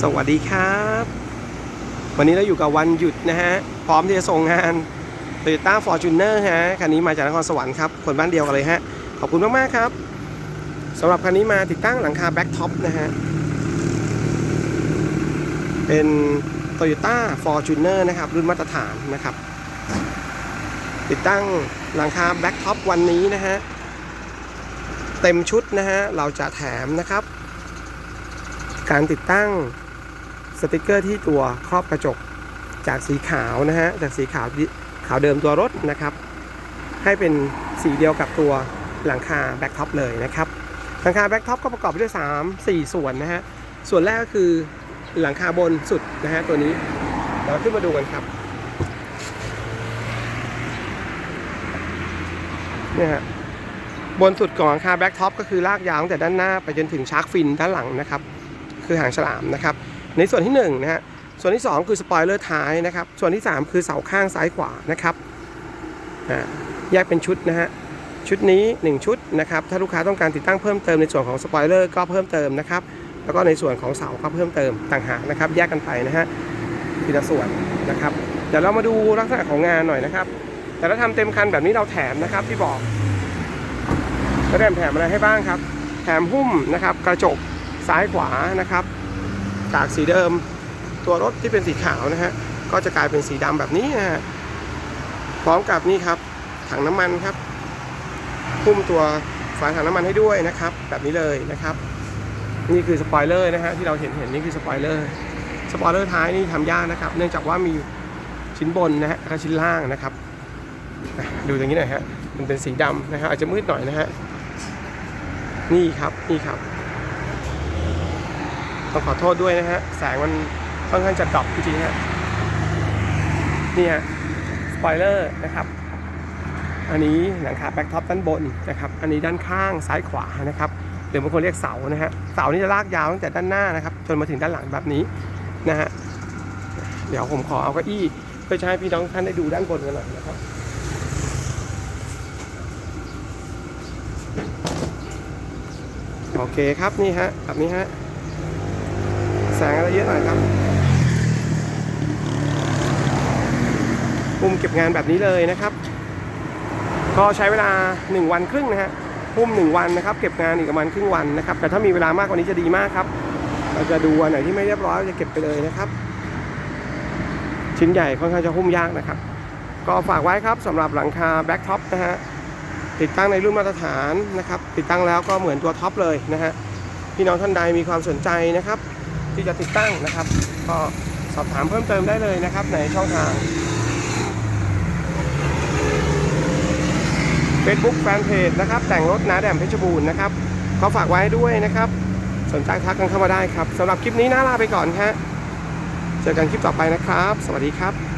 สวัสดีครับ วันนี้เราอยู่กับวันหยุดนะฮะ พร้อมที่จะส่งงาน Toyota Fortuner ฮะ คันนี้มาจากนครสวรรค์ครับ คนบ้านเดียวกันเลยฮะ ขอบคุณมาก ๆ ครับสำหรับคันนี้มาติดตั้งหลังคาแบ็กท็อปนะฮะ เป็น Toyota Fortuner นะครับ รุ่นมาตรฐานนะครับ ติดตั้งหลังคาแบ็กท็อปวันนี้นะฮะ เต็มชุดนะฮะ เราจะแถมนะครับ การติดตั้งสติกเกอร์ที่ตัวครอบกระจกจากสีขาวนะฮะจากสีขาวขาวเดิมตัวรถนะครับ ให้เป็นสีเดียวกับตัวหลังคาแบ็กท็อปเลยนะครับหลังคาแบ็กท็อปก็ประกอบไปด้วย 3 4 ส่วนนะฮะส่วนแรกก็คือหลังคาบนสุดนะฮะตัวนี้เราขึ้นมาดูกันครับเนี่ยฮะบนสุดของหลังคาแบ็กท็อปก็คือลากยาวตั้งแต่ด้านหน้าไปจนถึงชาร์กฟินด้านหลังนะครับ คือหางฉลามนะครับในส่วนที่1นะฮะส่วนที่ 2 คือสปอยเลอร์ท้ายนะครับส่วนที่ 3 คือเสาข้างซ้ายขวานะครับแยกเป็นชุดนะฮะชุดนี้ 1 ชุดนะครับถ้าลูกค้าต้องการติดตั้งเพิ่มเติมในส่วนของสปอยเลอร์ก็เพิ่มเติมนะครับแล้วก็ในส่วนของเสาก็เพิ่มเติมต่างหากนะครับ แยกกันไปนะฮะทีละส่วนนะครับเดี๋ยวเรามาดูลักษณะของงานหน่อยนะครับ แต่ถ้าทำเต็มคันแบบนี้เราแถมนะครับที่บอกก็ได้แถมอะไรให้บ้างครับ แถมหุ้มนะครับกระจก ซ้ายขวานะครับ จากสีเดิมตัวรถที่เป็นสีขาวนะฮะก็จะกลายเป็นสีดำแบบนี้นะฮะพร้อมกับนี่ครับถังน้ำมันครับหุ้มตัวฝาถังน้ำมันให้ด้วยนะครับ แบบนี้เลยนะครับ นี่คือสปอยเลอร์นะฮะที่เราเห็นเห็นนี่คือสปอยเลอร์สปอยเลอร์ท้ายนี่ทำยากนะครับ เนื่องจากว่ามีชิ้นบนนะฮะและชิ้นล่างนะครับดูตรงนี้หน่อยฮะมันเป็นสีดำนะครับอาจจะมืดหน่อยนะฮะนี่ครับนี่ครับ ต้องขอโทษด้วยนะฮะ แสงมันค่อนข้างจะดรอปจริงๆฮะ นี่ฮะ สปอยเลอร์นะครับ อันนี้หลังคาแบ็กท็อปด้านบนนะครับ อันนี้ด้านข้างซ้ายขวานะครับ หรือบางคนเรียกเสานะฮะ เสานี่จะลากยาวตั้งแต่ด้านหน้านะครับ จนมาถึงด้านหลังแบบนี้นะฮะ เดี๋ยวผมขอเอาเก้าอี้เพื่อจะให้พี่น้องท่านได้ดูด้านบนกันหน่อยนะครับโอเคครับนี่ฮะแบบนี้ฮะ แสงอะไรเยอะหน่อยครับปุ่มเก็บงานแบบนี้เลยนะครับ ก็ใช้เวลา 1 วันครึ่งนะฮะพุ่ม1วันนะครับเก็บงานอีกประมาณครึ่งวันนะครับ แต่ถ้ามีเวลามากกว่านี้จะดีมากครับ เราจะดูอันไหนที่ไม่เรียบร้อยจะเก็บไปเลยนะครับ ชิ้นใหญ่ค่อนข้างจะหุ้มยากนะครับ ก็ฝากไว้ครับสำหรับหลังคาแบ็กท็อปนะฮะติดตั้งในรุ่นมาตรฐานนะครับ ติดตั้งแล้วก็เหมือนตัวท็อปเลยนะฮะพี่น้องท่านใดมีความสนใจนะครับ ที่จะติดตั้งนะครับ ก็สอบถามเพิ่มเติมได้เลยนะครับ ในช่องทาง Facebook Fanpage นะครับ แต่งรถนาแดมเพชรบูรณ์นะครับเขาฝากไว้ด้วยนะครับ สนใจทักกันเข้ามาได้ครับสำหรับคลิปนี้น่าลาไปก่อนฮะเจอกันคลิปต่อไปนะครับ สวัสดีครับ